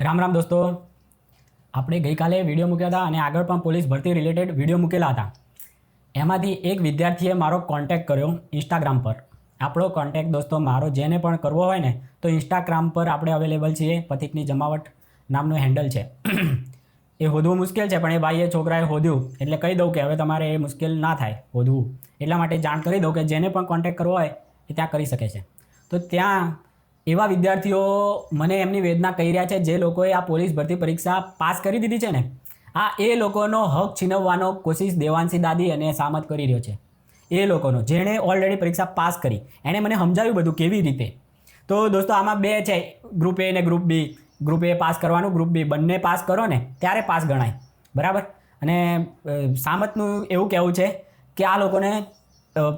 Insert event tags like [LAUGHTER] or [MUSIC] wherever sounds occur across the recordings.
રામ રામ દોસ્તો. આપણે ગઈકાલે વીડિયો મૂક્યા હતા અને આગળ પણ પોલીસ ભરતી રિલેટેડ વીડિયો મૂકેલા હતા. એમાંથી એક વિદ્યાર્થીએ મારો કોન્ટેક્ટ કર્યો ઇન્સ્ટાગ્રામ પર. આપણો કોન્ટેક્ટ દોસ્તો મારો જેને પણ કરવો હોય ને, તો ઇન્સ્ટાગ્રામ પર આપણે અવેલેબલ છીએ, પથિકની જમાવટ નામનું હેન્ડલ છે. [CLEARS THROAT] એ હોદવું મુશ્કેલ છે, પણ એ ભાઈએ છોકરાએ હોદ્યું. એટલે કહી દઉં કે હવે તમારે એ મુશ્કેલ ના થાય, હોદવું. એટલા માટે જાણ કરી દઉં કે જેને પણ કોન્ટેક્ટ કરવો હોય એ ત્યાં કરી શકે છે. તો ત્યાં એવા વિદ્યાર્થીઓ મને એમની વેદના કહી રહ્યા છે, જે લોકોએ આ પોલીસ ભરતી પરીક્ષા પાસ કરી દીધી છે ને, આ એ લોકોનો હક છીનવવાનો કોશિશ દેવાંશી દાદી અને સામત કરી રહ્યો છે. એ લોકોનો, જેણે ઓલરેડી પરીક્ષા પાસ કરી. એણે મને સમજાવ્યું બધું કેવી રીતે? તો દોસ્તો, આમાં બે છે ગ્રુપ એ ને group B group A pass કરવાનું ગ્રુપ બી બંને પાસ કરો ને, ત્યારે પાસ ગણાય. બરાબર? અને સામતનું એવું કહેવું છે કે આ લોકોને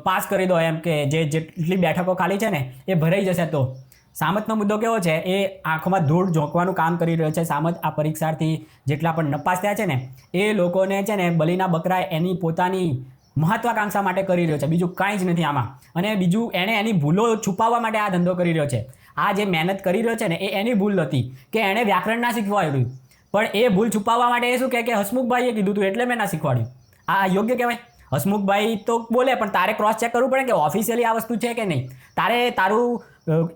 પાસ કરી દો એમ કે જે જેટલી બેઠકો ખાલી છે ને, એ ભરાઈ જશે તો. સામતનો મુદ્દો કેવો છે? એ આંખોમાં ધૂળ ઝોંકવાનું કામ કરી રહ્યો છે. સામત આ પરીક્ષાર્થી જેટલા પણ નપાસ થયા છે ને, એ લોકોને છે ને, બલીના બકરા એની પોતાની મહત્વાકાંક્ષા માટે કરી રહ્યો છે. બીજું કાંઈ જ નથી આમાં. અને બીજું, એણે એની ભૂલો છુપાવવા માટે આ ધંધો કરી રહ્યો છે. આ જે મહેનત કરી રહ્યો છે ને, એ એની ભૂલ હતી કે એણે વ્યાકરણ ના શીખવાડ્યું. પણ એ ભૂલ છુપાવવા માટે એ શું કહે કે, હસમુખભાઈએ કીધું હતું એટલે મેં ના શીખવાડ્યું. આ યોગ્ય કહેવાય? હસમુખભાઈ તો બોલે, પણ તારે ક્રોસ ચેક કરવું પડે કે ઓફિશિયલી આ વસ્તુ છે કે નહીં? તારે તારું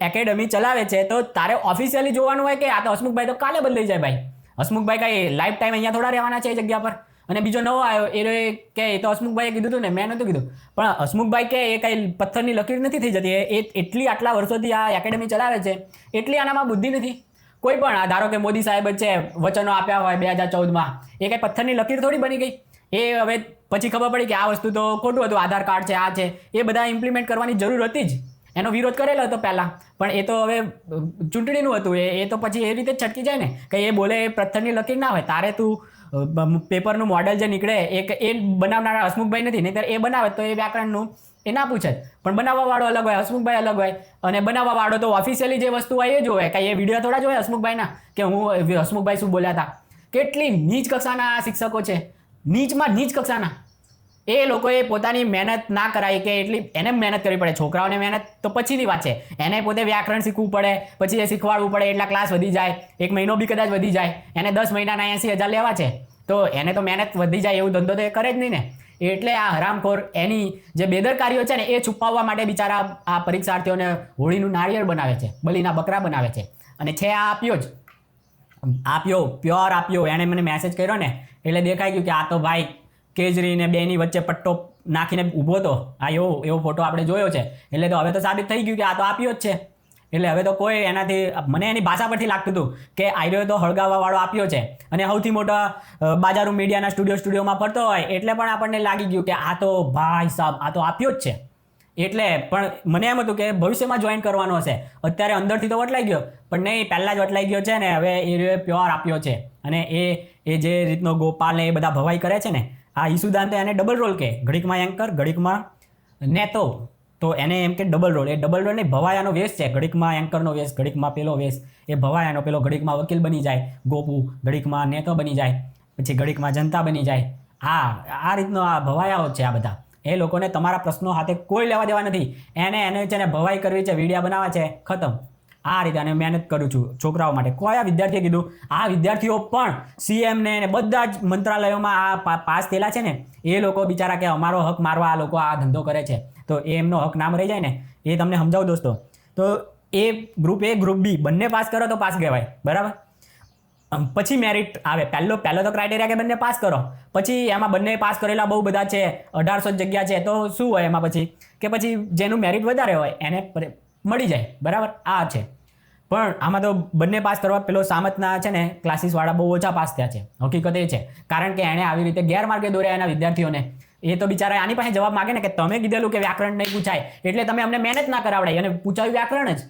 એકેડમી ચલાવે છે, તો તારે ઓફિશિયલી જોવાનું હોય કે આ તો હસમુખભાઈ તો કાલે બદલાઈ જાય ભાઈ. હસમુખભાઈ કાંઈ લાઈફ ટાઈમ અહીંયા થોડા રહેવાના છે એ જગ્યા પર? અને બીજો નવો આવ્યો, એ કે, એ તો હસમુખભાઈએ કીધું હતું ને, મેં નહોતું કીધું. પણ હસમુખભાઈ કે, એ કાંઈ પથ્થરની લકીર નથી થઈ જતી, એ એ એટલી આટલા વર્ષોથી આ એકેડમી ચલાવે છે, એટલી આનામાં બુદ્ધિ નથી. કોઈ પણ, આ ધારો કે મોદી સાહેબ જ છે, વચનો આપ્યા હોય બે હજાર ચૌદમાં, એ કંઈ પથ્થરની લકીર થોડી બની ગઈ. એ હવે પછી ખબર પડી કે આ વસ્તુ તો ખોટું હતું, આધાર કાર્ડ છે, આ છે, એ બધા ઇમ્પ્લિમેન્ટ કરવાની જરૂર હતી જ. એનો વિરોધ કરેલો હતો પહેલાં. પણ એ તો હવે ચૂંટણીનું હતું. એ એ તો પછી એ રીતે જ છટકી જાય ને. કે એ બોલે એ પથ્થરની લકીર ના હોય. તારે તું પેપરનું મોડલ જે નીકળે, એ એ બનાવનારા હસમુખભાઈ નથી. નહીંતર એ બનાવે તો એ વ્યાકરણનું એ ના પૂછે. જ. પણ બનાવવાવાળો અલગ હોય, હસમુખભાઈ અલગ હોય. અને બનાવવા વાળો તો ઓફિશિયલી જે વસ્તુ હોય એ જોવે કાંઈ એ વીડિયો થોડા જોવે હસમુખભાઈના? કે હું હસમુખભાઈ શું બોલ્યા હતા? કેટલી નીચ કક્ષાના શિક્ષકો છે. નીચમાં નીચ કક્ષાના. એ લોકોએ પોતાની મહેનત ના કરાય કે એટલી એને મહેનત કરવી પડે. છોકરાઓને મહેનત તો પછીની વાત છે. એને પોતે વ્યાકરણ શીખવું પડે, પછી એ શીખવાડવું પડે, એટલા ક્લાસ વધી જાય, એક મહિનો બી કદાચ વધી જાય, એને દસ મહિનાના એંસી હજાર લેવા છે. તો એને તો મહેનત વધી જાય એવું ધંધો તો એ કરે જ નહીં ને. એટલે આ હરામખોર એની જે બેદરકારીઓ છે ને, એ છુપાવવા માટે બિચારા આ પરીક્ષાર્થીઓને હોળીનું નાળિયેર બનાવે છે, બલીના બકરા બનાવે છે. અને છે આ આપ્યો જ. આપ્યો, પ્યોર આપ્યો. એણે મને મેસેજ કર્યો ને, એટલે દેખાઈ ગયું કે આ તો ભાઈ કેજરી ને બેની વચ્ચે પટ્ટો નાખીને ઊભો હતો. આ એવો એવો ફોટો આપણે જોયો છે. એટલે તો હવે તો સાબિત થઈ ગયું કે આ તો આપ્યો જ છે. એટલે હવે તો કોઈ એનાથી, મને એની ભાષા પરથી લાગતું હતું કે આર્યો તો હળગાવવાવાળો આપ્યો છે. અને સૌથી મોટા બાજારું મીડિયાના સ્ટુડિયો સ્ટુડિયોમાં ફરતો હોય, એટલે પણ આપણને લાગી ગયું કે આ તો ભાઈ સાહેબ આ તો આપ્યો જ છે. એટલે પણ મને એમ હતું કે ભવિષ્યમાં જોઈન કરવાનો હશે. અત્યારે અંદરથી તો વટલાઈ ગયો. પણ નહીં, પહેલાં જ વટલાઈ ગયો છે ને, હવે એ પ્યોર આપ્યો છે. અને એ એ જે રીતનો ગોપાલ ને એ બધા ભવાઈ કરે છે ને આ ઈસુદાન તો એને ડબલ રોલ કે ઘડીકમાં એન્કર ઘડીકમાં નેતો. તો એને એમ કે ડબલ રોલ એ ડબલ રોલ નહીં ભવાયાનો વેશ છે. ઘડીકમાં એન્કરનો વેશ, ઘડીકમાં પેલો વેશ. એ ભવાયાનો પેલો ઘડીકમાં વકીલ બની જાય. ગોપુ ઘડીકમાં નેતો બની જાય. પછી ઘડીકમાં જનતા બની જાય. હા આ રીતનો આ ભવાયાઓ છે આ બધા. એ લોકોને તમારા પ્રશ્નો હાથે કોઈ લેવા દેવા નથી. એને એને છે ને ભવાઈ કરવી છે, વિડીયા બનાવવા છે. ખતમ. આ રીતે અને મહેનત કરું છું છોકરાઓ માટે. કયા વિદ્યાર્થીએ કીધું, આ વિદ્યાર્થીઓ પણ સીએમને ને બધા જ મંત્રાલયોમાં આ પાસ થયેલા છે ને, એ લોકો બિચારા કે અમારો હક મારવા આ લોકો આ ધંધો કરે છે. તો એ એમનો હક નામ રહી જાય ને, એ તમને સમજાવું દોસ્તો. તો એ ગ્રુપ એ ગ્રુપ બી બંને પાસ કરો તો પાસ કહેવાય. બરાબર? પછી મેરિટ આવે. પહેલો પહેલો તો ક્રાઇટેરિયા કે બંને પાસ કરો. પછી એમાં બંને પાસ કરેલા બહુ બધા છે, અઢારસો જગ્યા છે. તો શું હોય એમાં પછી? કે પછી જેનું મેરિટ વધારે હોય, એને મળી જાય. બરાબર? આ છે. પણ આમાં તો બંને પાસ કરવા પેલો સામતના છે ને ક્લાસીસવાળા બહુ ઓછા પાસ થયા છે. હકીકત એ છે. કારણ કે એણે આવી રીતે ગેરમાર્ગે દોર્યા એના વિદ્યાર્થીઓને. એ તો બિચારા આની પાસે જવાબ માગે ને કે તમે કીધેલું કે વ્યાકરણ નહીં પૂછાય, એટલે તમે અમને મહેનત ના કરાવડાય અને પૂછાયું વ્યાકરણ જ.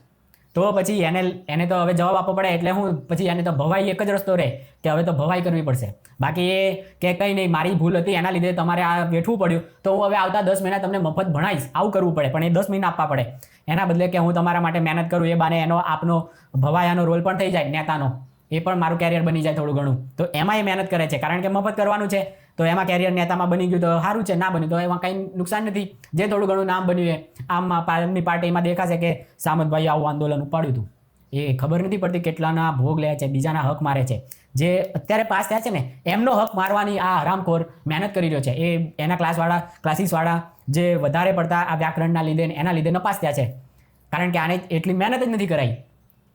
તો પછી એને એને તો હવે જવાબ આપવો પડે એટલે હું, પછી એને તો ભવાઈ એક જ રસ્તો રહે કે હવે તો ભવાઈ કરવી પડશે. બાકી એ કે કંઈ નહીં, મારી ભૂલ હતી, એના લીધે તમારે આ વેઠવું પડ્યું. તો હું હવે આવતા દસ મહિના તમને મફત ભણાવીશ. આવું કરવું પડે, પણ એ દસ મહિના આપવા પડે. એના બદલે કે હું તમારા માટે મહેનત કરું, એ બાને એનો, આપનો ભવાયાનો રોલ પણ થઈ જાય, નેતાનો. એ પણ મારું કેરિયર બની જાય થોડું ઘણું. તો એમાં એ મહેનત કરે છે, કારણ કે મફત કરવાનું છે. તો એમાં કેરિયર નેતામાં બની ગયું તો સારું છે, ના બન્યું તો એમાં કંઈ નુકસાન નથી. જે થોડું ઘણું નામ બન્યું એ, આમ એમની પાર્ટીમાં દેખાશે કે સામંતભાઈ આવું આંદોલન ઉપાડ્યું હતું. એ ખબર નથી પડતી કેટલાના ભોગ લે છે, બીજાના હક મારે છે. જે અત્યારે પાસ થયા છે ને, એમનો હક મારવાની આ હરામખોર મહેનત કરી રહ્યો છે. એ એના ક્લાસવાળા, ક્લાસીસવાળા જે વધારે પડતા આ વ્યાકરણના લીધે એના લીધે નપાસ થયા છે. કારણ કે આને એટલી મહેનત જ નથી કરાઈ.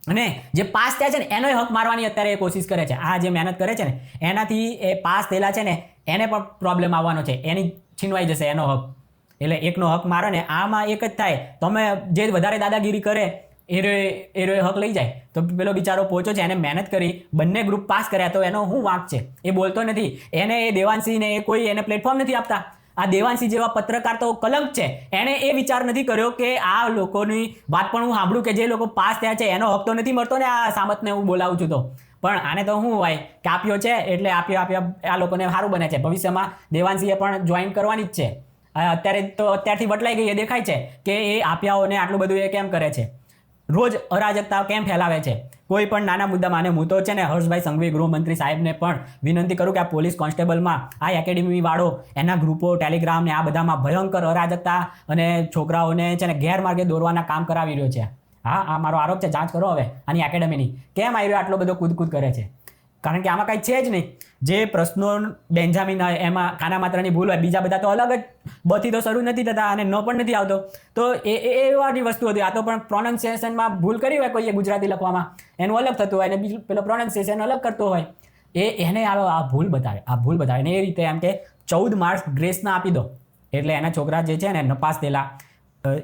અને જે પાસ થયા છે ને એનો હક મારવાની અત્યારે એ કોશિશ કરે છે. આ જે મહેનત કરે છે ને, એનાથી એ પાસ થયેલા છે ને એને પણ પ્રોબ્લેમ આવવાનો છે. એની છીનવાઈ જશે, એનો હક. એટલે એકનો હક મારો ને આમાં એક જ થાય. તમે જે વધારે દાદાગીરી કરે, એ રે હક લઈ જાય. તો પેલો બિચારો પહોંચ્યો છે, એને મહેનત કરી, બંને ગ્રુપ પાસ કર્યા, તો એનો શું વાંક છે? એ બોલતો નથી. એને એ દેવાંશીને એ કોઈ એને પ્લેટફોર્મ નથી આપતા. આ દેવાંશી જેવા પત્રકાર તો કલંક છે. એણે એ વિચાર નથી કર્યો કે આ લોકોની વાત પણ હું સાંભળું કે જે લોકો પાસ થયા છે, એનો હક તો નથી મળતો ને આ સામતને હું બોલાવું છું તો. પણ આને તો શું હોય કે આપ્યો છે એટલે આપ્યો આપ્યો, આ લોકોને સારું બને છે. ભવિષ્યમાં દેવાંશીએ પણ જોઈન કરવાની જ છે. અત્યારે તો અત્યારથી બદલાઈ ગઈ, એ દેખાય છે કે એ આપ્યાઓને આટલું બધું એ કેમ કરે છે? રોજ અરાજકતા કેમ ફેલાવે છે? કોઈ પણ નાના મુદ્દામાં, અને હું તો છે ને હર્ષભાઈ સંઘવી ગૃહમંત્રી સાહેબને પણ વિનંતી કરું કે આ પોલીસ કોન્સ્ટેબલમાં, આ એકેડેમી વાળો એના ગ્રુપો, ટેલિગ્રામ ને આ બધામાં ભયંકર અરાજકતા અને છોકરાઓને છે ને ગેરમાર્ગે દોરવાના કામ કરાવી રહ્યો છે. હા, આ મારો આરોપ છે, જાંચ કરો હવે આની એકેડેમીની કેમ આવી રહ્યો આટલો બધો કૂદકૂદ કરે છે? કારણ કે આમાં કાંઈ છે જ નહીં. જે પ્રશ્નો બેન્જામિન હોય એમાં કાના માત્રની ભૂલ હોય, બીજા બધા તો અલગ જ. બથી તો શરૂ નથી થતા અને ન પણ નથી આવતો. તો એ એ એવાની વસ્તુ હતી. આ તો પણ પ્રોનાઉન્સિએશનમાં ભૂલ કરી હોય કોઈએ ગુજરાતી લખવામાં. એનું અલગ થતું હોય અને બીજું પેલો પ્રોનાઉન્સિએશન અલગ કરતો હોય. એ, એને આ આ ભૂલ બતાવે. આ ભૂલ બતાવે. અને એ રીતે એમ કે ચૌદ માર્ક્સ ગ્રેસના આપી દો. એટલે એના છોકરા જે છે ને, નપાસ થયેલા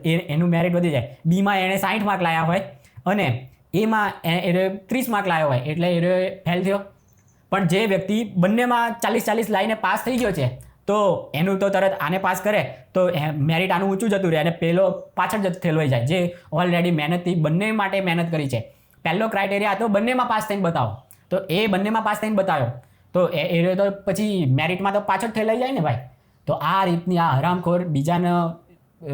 એ, એનું મેરિટ વધી જાય. બીમાં એણે સાઠ માર્ક લાયા હોય. અને એમાં એ ત્રીસ માર્ક લાવ્યો હોય, એટલે એને ફેલ થયો. પણ જે વ્યક્તિ બંનેમાં ચાલીસ ચાલીસ લાઈને પાસ થઈ ગયો છે, તો એનું તો તરત આને પાસ કરે, તો મેરિટ આનું ઊંચું જતું રહે અને પેલો પાછળ જ થયેલો જાય, જે ઓલરેડી મહેનતથી બંને માટે મહેનત કરી છે. પહેલો ક્રાઇટેરિયા હતો બંનેમાં પાસ થઈને બતાવો. તો એ બંનેમાં પાસ થઈને બતાવ્યો. તો એ તો પછી મેરિટમાં તો પાછળ ફેલાઈ જાય ને ભાઈ. તો આ રીતની આ હરામખોર બીજાને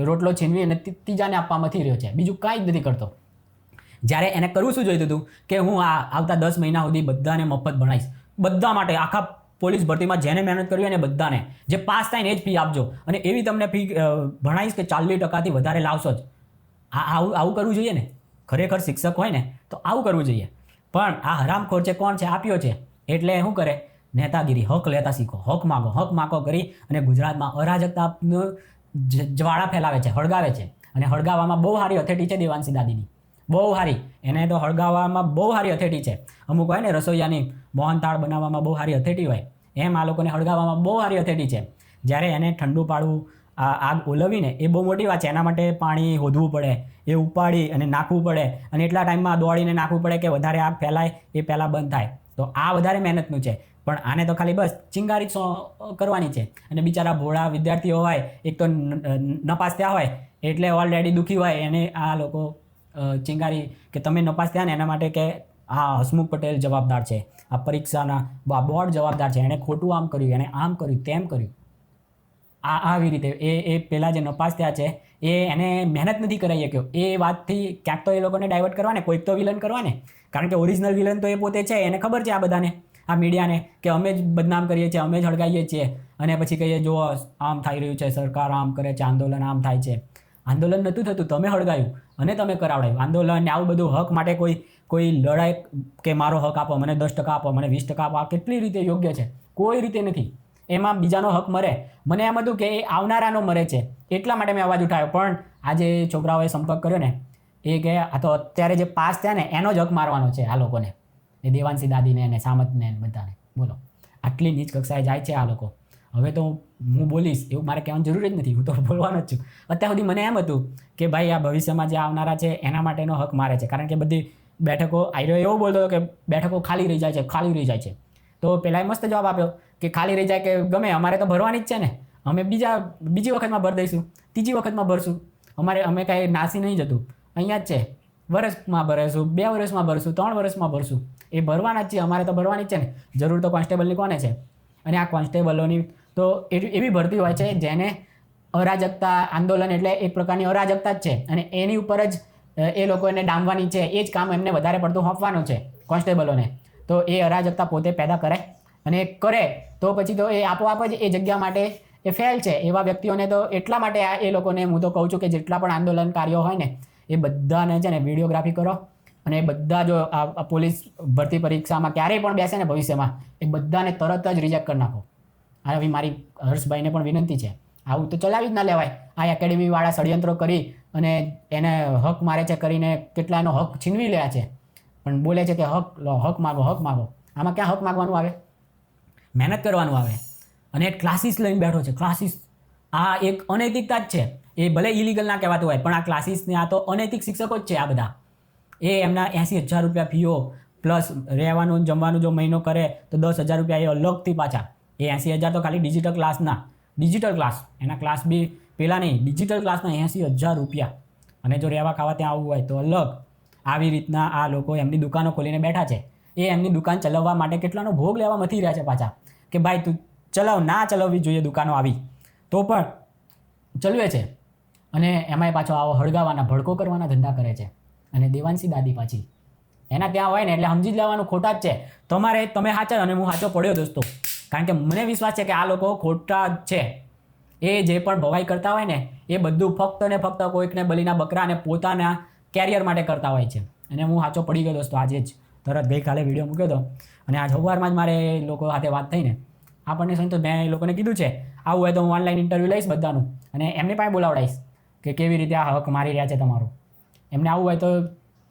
રોટલો છીનવી અને તી- ત્રીજાને આપવામાંથી રહ્યો છે. બીજું કાંઈ જ નથી કરતો. જ્યારે એને કરવું શું જોઈતું હતું કે હું આ આવતા દસ મહિના સુધી બધાને મફત ભણાવીશ બધા માટે આખા પોલીસ ભરતીમાં જેને મહેનત કરવી અને બધાને. જે પાસ થાય ને એ જ ફી આપજો. અને એવી તમને ફી ભણાવીશ કે ચાલીસ ટકાથી વધારે લાવશો જ. આ આવું આવું કરવું જોઈએ ને? ખરેખર શિક્ષક હોય ને, તો આવું કરવું જોઈએ. પણ આ હરામખોર છે કોણ છે? આપ્યો છે. એટલે શું કરે? નેતાગીરી, હક લેતા શીખો. હક માગો. હક માગો કરી અને ગુજરાતમાં અરાજકતાનું જ્વાળા ફેલાવે છે, હળગાવે છે. અને હળગાવવામાં બહુ સારી અથેટી છે દેવાંશી દાદીની. બહુ સારી એને તો હળગાવવામાં બહુ સારી અથેટી છે. અમુક હોય ને રસોઈયાની મોહનથાળ બનાવવામાં બહુ સારી અથેટી હોય. એમ આ લોકોને હળગાવવામાં બહુ સારી અથેટી છે. જ્યારે એને ઠંડુ પાડવું, આ આગ ઓલવીને એ બહુ મોટી વાત છે. એના માટે પાણી હોધવું પડે, એ ઉપાડી અને નાખવું પડે અને એટલા ટાઈમમાં દોડીને નાખવું પડે કે વધારે આગ ફેલાય, એ પહેલાં બંધ થાય. તો આ વધારે મહેનતનું છે. પણ આને તો ખાલી બસ ચિંગારી કરવાની છે. અને બિચારા ભોળા વિદ્યાર્થીઓ હોય, એક તો નપાસ થયા હોય, એટલે ઓલરેડી દુઃખી હોય, એને આ લોકો ચિંગારી કે તમે નપાસ થયા ને એના માટે કે આ હસમુખ પટેલ જવાબદાર છે. આ પરીક્ષાના આ બોર્ડ જવાબદાર છે. એણે ખોટું આમ કર્યું, એણે આમ કર્યું, તેમ કર્યું. આ, આવી રીતે એ એ પહેલાં જે નપાસ થયા છે, એ એને મહેનત નથી કરાઈ શક્યો. એ વાતથી ક્યાંક તો એ લોકોને ડાયવર્ટ કરવાને, કોઈક તો વિલન કરવાને. કારણ કે ઓરિજિનલ વિલન તો એ પોતે છે, એને ખબર છે આ બધાને, આ મીડિયાને કે અમે જ બદનામ કરીએ છીએ, અમે જ હળગાઈએ છીએ. અને પછી કહીએ જો આમ થઈ રહ્યું છે, સરકાર આમ કરે છે, આંદોલન આમ થાય છે. આંદોલન નહોતું થતું, તમે હળગાયું અને તમે કરાવડાયું. આંદોલન ને આવું બધું હક માટે કોઈ કોઈ લડાઈ કે મારો હક આપો, મને દસ ટકા આપો, મને વીસ ટકા આપો કેટલી રીતે યોગ્ય છે? કોઈ રીતે નથી. એમાં બીજાનો હક મરે. મને એમ હતું કે એ આવનારાનો મરે છે. એટલા માટે મેં અવાજ ઉઠાવ્યો. પણ આજે છોકરાઓએ સંપર્ક કર્યો ને, એ કે આ તો અત્યારે જે પાસ થયા ને, એનો જ હક મારવાનો છે આ લોકોને. એ દેવાંશી દાદીને ને સામતને બધાને. બોલો. આટલી નીચ કક્ષાએ જાય છે આ લોકો. હવે તો હું બોલીશ, એવું મારે કહેવાની જરૂર જ નથી, હું તો [LAUGHS] બોલવાનો જ છું. અત્યાર સુધી મને એમ હતું કે ભાઈ, આ ભવિષ્યમાં જે આવનારા છે, એના માટેનો હક મારે છે. કારણ કે બધી બેઠકો આઈરો એવો બોલતો હતો કે બેઠકો ખાલી રહી જાય છે, ખાલી રહી જાય છે. તો પહેલાં મસ્ત જવાબ આપ્યો કે ખાલી રહી જાય કે ગમે, અમારે તો ભરવાની જ છે ને. અમે બીજા, બીજી વખતમાં ભરી દઈશું, ત્રીજી વખતમાં ભરશું. અમારે, અમે કાંઈ નાસી નહીં જતું. અહીંયા જ છે. વર્ષમાં ભરીશું, બે વર્ષમાં ભરશું, ત્રણ વર્ષમાં ભરશું. એ ભરવાના જ છે અમારે તો ભરવાની જ છે ને. જરૂર તો કોન્સ્ટેબલની કોને છે? અને આ કોન્સ્ટેબલોની તો એવી ભરતી હોય છે, જેને અરાજકતા આંદોલન એટલે એક પ્રકારની અરાજકતા જ છે. અને એની ઉપર જ એ લોકોને ડામવાની છે, એ જ કામ એમને વધારે પડતું સોંપવાનું છે કોન્સ્ટેબલોને. તો એ અરાજકતા પોતે પેદા કરે અને કરે. તો પછી તો એ આપોઆપ જ એ જગ્યા માટે એ ફેલ છે. એવા વ્યક્તિઓને તો એટલા માટે આ એ લોકોને હું તો કહું છું કે જેટલા પણ આંદોલનકારીઓ હોય ને, એ બધાને છે ને વિડીયોગ્રાફી કરો અને એ બધા જો આ પોલીસ ભરતી પરીક્ષામાં ક્યારેય પણ બેસે ને ભવિષ્યમાં, એ બધાને તરત જ રિજેક્ટ કરી નાખો. આવી મારી હર્ષભાઈને પણ વિનંતી છે. આવું તો ચલાવી જ ના લેવાય. આ એકેડેમીવાળા ષડયંત્રો કરી અને એને હક મારે છે કરીને કેટલા એનો હક છીનવી લે છે. પણ બોલે છે કે હક, લો, હક માગો હક માગો. આમાં ક્યાં હક માગવાનું આવે? મહેનત કરવાનું આવે. અને ક્લાસીસ લઈને બેઠો છે. ક્લાસીસ આ એક અનૈતિકતા જ છે. એ ભલે ઇલીગલ ના કહેવાતું હોય, પણ આ ક્લાસીસને આ તો અનૈતિક શિક્ષકો જ છે આ બધા. એ એમના એંસી હજાર રૂપિયા ફીઓ, પ્લસ રહેવાનું જમવાનું જો મહિનો કરે, તો દસ હજાર રૂપિયા એ અલગથી પાછા. એ એંસી હજાર તો ખાલી ડિજિટલ ક્લાસના ડિજિટલ ક્લાસ એના ક્લાસ બી પેલા નહીં ડિજિટલ ક્લાસના એંસી હજાર રૂપિયા. અને જો રહેવા ખાવા ત્યાં આવવું હોય તો અલગ. આવી રીતના આ લોકો એમની દુકાનો ખોલીને બેઠા છે. એ એમની દુકાન ચલાવવા માટે કેટલાનો ભોગ લેવા મથી રહ્યા છે પાછા. કે ભાઈ તું ચલાવ, ના ચલાવવી જોઈએ દુકાનો આવી. તો પણ ચલવે છે. અને એમાંય પાછો આવો હળગાવાના, ભડકો કરવાના ધંધા કરે છે. અને દેવાંશી દાદી પાછી. એના ત્યાં હોય ને એટલે સમજી જ લેવાનું ખોટા જ છે. તમારે, તમે સાચા અને હું સાચો પડ્યો દોસ્તો. કારણ કે મને વિશ્વાસ છે કે આ લોકો ખોટા છે. એ જે પણ ભવાઈ કરતા હોય ને, એ બધું ફક્ત ને ફક્ત કોઈકને બલીના બકરા અને પોતાના કેરિયર માટે કરતા હોય છે. અને હું સાચો પડી ગયો દોસ્તો, આજે જ. તરત ગઈકાલે વીડિયો મૂક્યો હતો. અને આજ સવારમાં જ મારે લોકો સાથે વાત થઈને આપણને સંતોષ મેં એ લોકોને કીધું છે, આવું હોય તો હું ઓનલાઈન ઇન્ટરવ્યૂ લઈશ બધાનું. અને એમને પાસે બોલાવડાવીશ કે કેવી રીતે આ હક મારી રહ્યા છે તમારો. એમને આવું હોય તો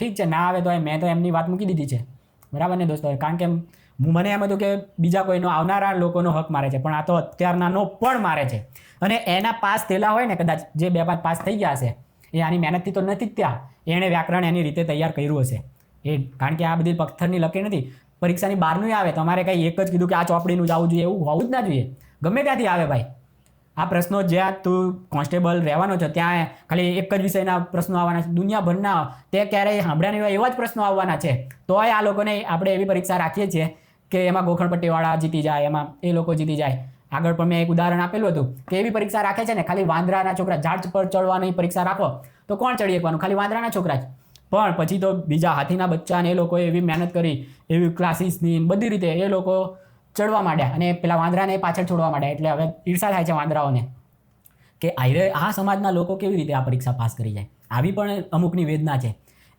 ઠીક છે, ના આવે તો મેં તો એમની વાત મૂકી દીધી છે. બરાબર ને દોસ્તો? કારણ કે મને એમ હતું કે બીજા કોઈનો આવનારા લોકોનો હક મારે છે, પણ આ તો અત્યારનાનો પણ મારે છે. અને એના પાસ થયેલા હોય ને, કદાચ જે બે પાંચ પાસ થઈ ગયા હશે, એ આની મહેનતથી તો નથી ત્યાં એણે વ્યાકરણ એની રીતે તૈયાર કર્યું હશે. એ કારણ કે આ બધી પથ્થરની લખી નથી પરીક્ષાની બહારનું આવે તમારે કંઈ એક જ કીધું કે આ ચોપડીનું જ આવવું જોઈએ, એવું હોવું જ ના જોઈએ. ગમે ત્યાંથી આવે ભાઈ. આ પ્રશ્નો જ્યાં તું કોન્સ્ટેબલ રહેવાનો છો, ત્યાં ખાલી એક જ વિષયના પ્રશ્નો આવવાના છે. દુનિયાભરના તે ક્યારેય સાંભળ્યા નહીં હોય એવા જ પ્રશ્નો આવવાના છે. તોય આ લોકોને આપણે એવી પરીક્ષા રાખીએ છીએ કે એમાં ગોખણપટ્ટીવાળા જીતી જાય, એમાં એ લોકો જીતી જાય. આગળ પણ મેં એક ઉદાહરણ આપેલું હતું કે એવી પરીક્ષા રાખે છે ને, ખાલી વાંદરાના છોકરા ઝાડ પર ચડવાની પરીક્ષા રાખો, તો કોણ ચડી શકવાનું? ખાલી વાંદરાના છોકરા જ. પણ પછી તો બીજા હાથીના બચ્ચા ને એ લોકોએ એવી મહેનત કરી, એવી ક્લાસીસની બધી રીતે એ લોકો ચડવા માંડ્યા અને પેલા વાંદરાને પાછળ છોડવા માંડ્યા. એટલે હવે ઈર્ષા થાય છે વાંદરાઓને કે આ સમાજના લોકો કેવી રીતે આ પરીક્ષા પાસ કરી જાય? આવી પણ અમુકની વેદના છે.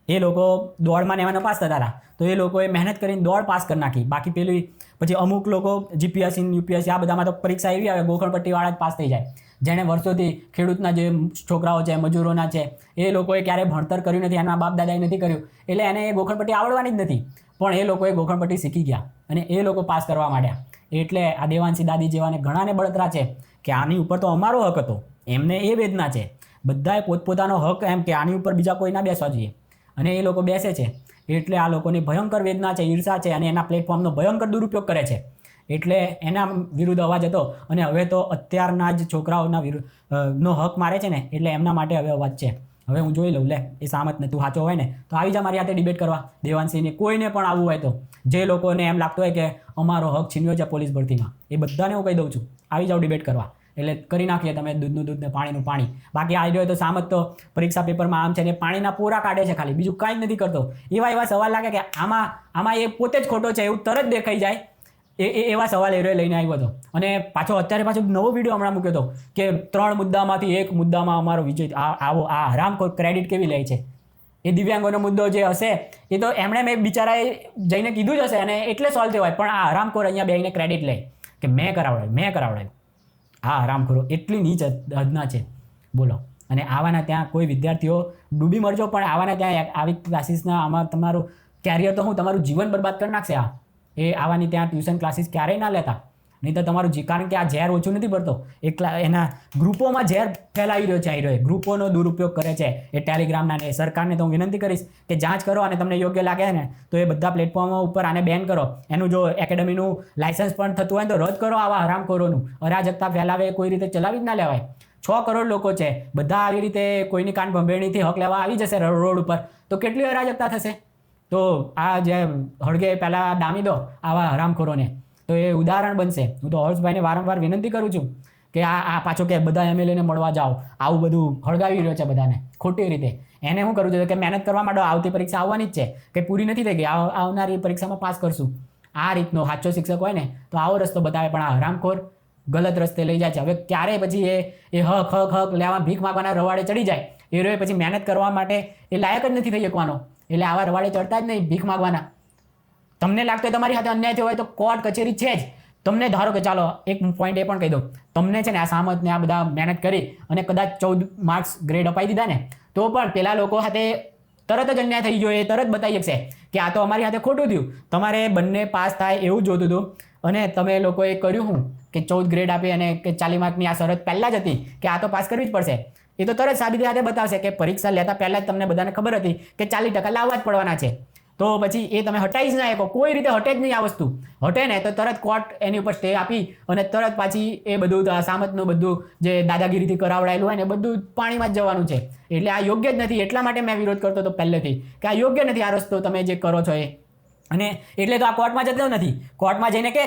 એ લોકો દોડમાં ને એમાં પાસ થતા હતા. તો એ લોકોએ મહેનત કરીને દોડ પાસ કરી નાખી. બાકી પેલી, પછી અમુક લોકો જીપીએસસી યુપીએસસી આ બધામાં તો પરીક્ષા એવી આવે, ગોખણપટ્ટીવાળા જ પાસ થઈ જાય. જેણે વર્ષોથી ખેડૂતના જે છોકરાઓ છે, મજૂરોના છે, એ લોકોએ ક્યારેય ભણતર કર્યું નથી, એના બાપ દાદાએ નથી કર્યું. એટલે એને એ ગોખણપટ્ટી આવડવાની જ નથી. પણ એ લોકોએ ગોખણપટ્ટી શીખી ગયા અને એ લોકો પાસ કરવા માંડ્યા. એટલે આ દેવાંશી દાદી જેવાને ઘણાને બળતરા છે કે આની ઉપર તો અમારો હક હતો. એમને એ વેદના છે. બધાએ પોતપોતાનો હક એમ કે આની ઉપર બીજા કોઈ ના બેસવા જોઈએ. અને એ લોકો બેસે છે. એટલે આ લોકોની ભયંકર વેદના છે, ઈર્ષા છે અને એના પ્લેટફોર્મનો ભયંકર દુરુપયોગ કરે છે. એટલે એના વિરુદ્ધ અવાજ હતો અને હવે તો અત્યારના જ છોકરાઓના વિરુદ્ધ નો હક મારે છે ને, એટલે એમના માટે હવે અવાજ છે. હવે હું જોઈ લઉં, લે, એ સામત ને, તું સાચો હોય ને, તો આવી જા મારી હાથે ડિબેટ કરવા. દેવાંશીને કોઈને પણ આવવું હોય તો. જે લોકોને એમ લાગતું હોય કે અમારો હક છીનવ્યો છે પોલીસ ભરતીમાં, એ બધાને હું કહી દઉં છું, આવી જાઓ ડિબેટ કરવા. એટલે કરી નાખીએ તમે દૂધનું દૂધ ને પાણીનું પાણી. બાકી આવી રહ્યો તો સામત તો પરીક્ષા પેપરમાં આમ છે ને પાણીના પૂરા કાઢે છે ખાલી. બીજું કાંઈ નથી કરતો. એવા એવા સવાલ લાગે કે આમાં આમાં એ પોતે જ ખોટો છે એવું તરત દેખાઈ જાય. એ એવા સવાલ એ લઈને આવ્યો હતો. અને પાછો અત્યારે પાછો નવો વીડિયો હમણાં મૂક્યો હતો કે ત્રણ મુદ્દામાંથી એક મુદ્દામાં અમારો વિજય, આ, આવો, આ હરામખોર ક્રેડિટ કેવી લે છે? એ દિવ્યાંગોનો મુદ્દો જે હશે, એ તો એમણે મેં બિચારાએ જઈને કીધું જ હશે અને એટલે સોલ્વ થયો હોય. પણ આ હરામખોર અહીંયા બેને ક્રેડિટ લે. કે મેં કરાવડાવ્યું મેં કરાવડાવ્યું. હા, આરામ કરો. એટલી નીચ હદ- હદના છે. બોલો. અને આવાના ત્યાં કોઈ વિદ્યાર્થીઓ ડૂબી મરજો, પણ આવાના ત્યાં આવી ક્લાસીસના આમાં તમારું કેરિયર તો હું તમારું જીવન બરબાદ કરી નાખશે આ એ આવાની ત્યાં ટ્યુશન ક્લાસીસ ક્યારેય ના લેતા. નહીં તો તમારું જે કારણ કે આ ઝેર ઓછું નથી પડતો એકલા એના ગ્રુપોમાં ઝેર ફેલાવી રહ્યો છે આવી રહ્યો ગ્રુપોનો દુરુપયોગ કરે છે. એ ટેલિગ્રામના ને સરકારને તો હું વિનંતી કરીશ કે જાંચ કરો અને તમને યોગ્ય લાગે ને, તો એ બધા પ્લેટફોર્મો ઉપર આને બેન કરો. એનું જો એકેડમીનું લાયસન્સ પણ થતું હોય તો રદ કરો આવા હરામખોરોનું. અરાજકતા ફેલાવે કોઈ રીતે ચલાવી જ ના લેવાય. છ કરોડ લોકો છે. બધા આવી રીતે કોઈની કાન ભંભેણીથી હક લેવા આવી જશે રોડ ઉપર. તો કેટલી અરાજકતા થશે? તો આ જે હળગે પહેલાં ડામી દો આવા હરામખોરોને. તો એ ઉદાહરણ બનશે. હું તો હર્ષભાઈને વારંવાર વિનંતી કરું છું કે આ આ પાછો કે બધા એમએલએને મળવા જાઓ. આવું બધું હળગાવી રહ્યો છે બધાને, ખોટી રીતે. એને શું કરવું જોઈએ કે મહેનત કરવા માટે આવતી પરીક્ષા આવવાની જ છે, કે પૂરી નથી થઈ ગઈ, આવ- આવનારી પરીક્ષામાં પાસ કરશું. આ રીતનો સાચો શિક્ષક હોય ને, તો આવો રસ્તો બતાવે, પણ આ હરામખોર ગલત રસ્તે લઈ જાય છે. હવે ક્યારે પછી એ એ હક હક હક લેવા ભીખ માગવાના રવાડે ચડી જાય. એ રહ્યો પછી મહેનત કરવા માટે એ લાયક જ નથી થઈ શકવાનો. એટલે આવા રવાડે ચડતા જ નહીં ભીખ માગવાના. તમને લાગતું હોય તમારી સાથે અન્યાય થયો હોય તો કોર્ટ, કચેરી છે જ. તમને ધારો કે ચાલો, એક પોઈન્ટ એ પણ કહી દઉં. તમને છે ને આ સામત ને આ બધા મહેનત કરી અને કદાચ ચૌદ માર્ક્સ ગ્રેડ અપાઈ દીધા ને, તો પણ પેલા લોકો સાથે તરત જ અન્યાય થઈ ગયો. એ તરત બતાવી શકશે કે આ તો અમારી સાથે ખોટું થયું. તમારે બંને પાસ થાય એવું જોતું હતું અને તમે લોકોએ કર્યું હું કે ચૌદ ગ્રેડ આપી અને કે ચાલી માર્કની આ શરત પહેલાં જ હતી કે આ તો પાસ કરવી જ પડશે. એ તો તરત સાબિતી સાથે બતાવશે કે પરીક્ષા લેતા પહેલાં જ તમને બધાને ખબર હતી કે ચાલીસ ટકા લાવવા જ પડવાના છે. તો પછી એ તમે હટાવી જ ના શકો. કોઈ રીતે હટે જ નહીં આ વસ્તુ. હટે ને તો તરત કોર્ટ એની ઉપર સ્ટે આપી અને તરત પાછી એ બધું સામતનું બધું જે દાદાગીરીથી કરાવડાયેલું હોય ને બધું પાણીમાં જ જવાનું છે. એટલે આ યોગ્ય જ નથી. એટલા માટે મેં વિરોધ કરતો હતો પહેલેથી કે આ યોગ્ય નથી આ રસ્તો તમે જે કરો છો એ. અને એટલે તો આ કોર્ટમાં જતો નથી. કોર્ટમાં જઈને કે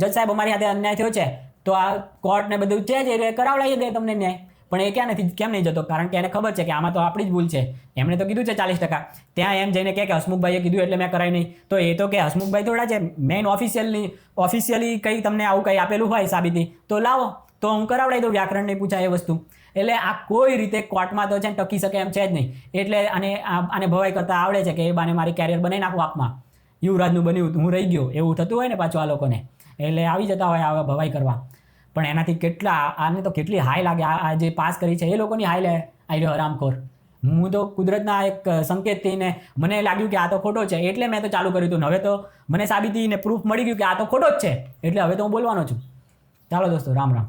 જજ સાહેબ અમારી સાથે અન્યાય થયો છે, તો આ કોર્ટ ને બધું છે જ એટલે કરાવડાવી દે તમને ન્યાય. પણ એ ક્યાં નથી કેમ નહીં જતો? કારણ કે એને ખબર છે કે આમાં તો આપણી જ ભૂલ છે. એમણે તો કીધું છે ચાલીસ ટકા. ત્યાં એમ જઈને કે હસમુખભાઈએ કીધું એટલે મેં કરાય નહીં. તો એ તો કે હસમુખભાઈ થોડા છે. મેઇન ઓફિશિયલની ઓફિશિયલી કંઈ તમને આવું કંઈ આપેલું હોય સાબિતી. તો લાવો. તો હું કરાવડાવી દઉં વ્યાકરણ નહીં પૂછાય એ વસ્તુ. એટલે આ કોઈ રીતે કોર્ટમાં તો છે ને ટકી શકે એમ છે જ નહીં. એટલે આને આને ભવાઈ કરતા આવડે છે કે એ બાને મારી કેરિયર બનાવી નાખું આપમાં. યુવરાજનું બન્યું હું રહી ગયો. એવું થતું હોય ને પાછું આ લોકોને. એટલે આવી જતા હોય આવા ભવાઈ કરવા. પણ એનાથી કેટલા, આને તો કેટલી હાઈ લાગે. આ જે પાસ કરી છે, એ લોકોની હાઈ લે. આવી રહ્યો હરામખોર હું તો કુદરતના એક સંકેત થઈને મને લાગ્યું કે આ તો ખોટો છે, એટલે મેં તો ચાલુ કર્યું હતું. હવે તો મને સાબિતી ને પ્રૂફ મળી ગયું કે આ તો ખોટો જ છે. એટલે હવે તો હું બોલવાનો છું. ચાલો દોસ્તો, રામ રામ.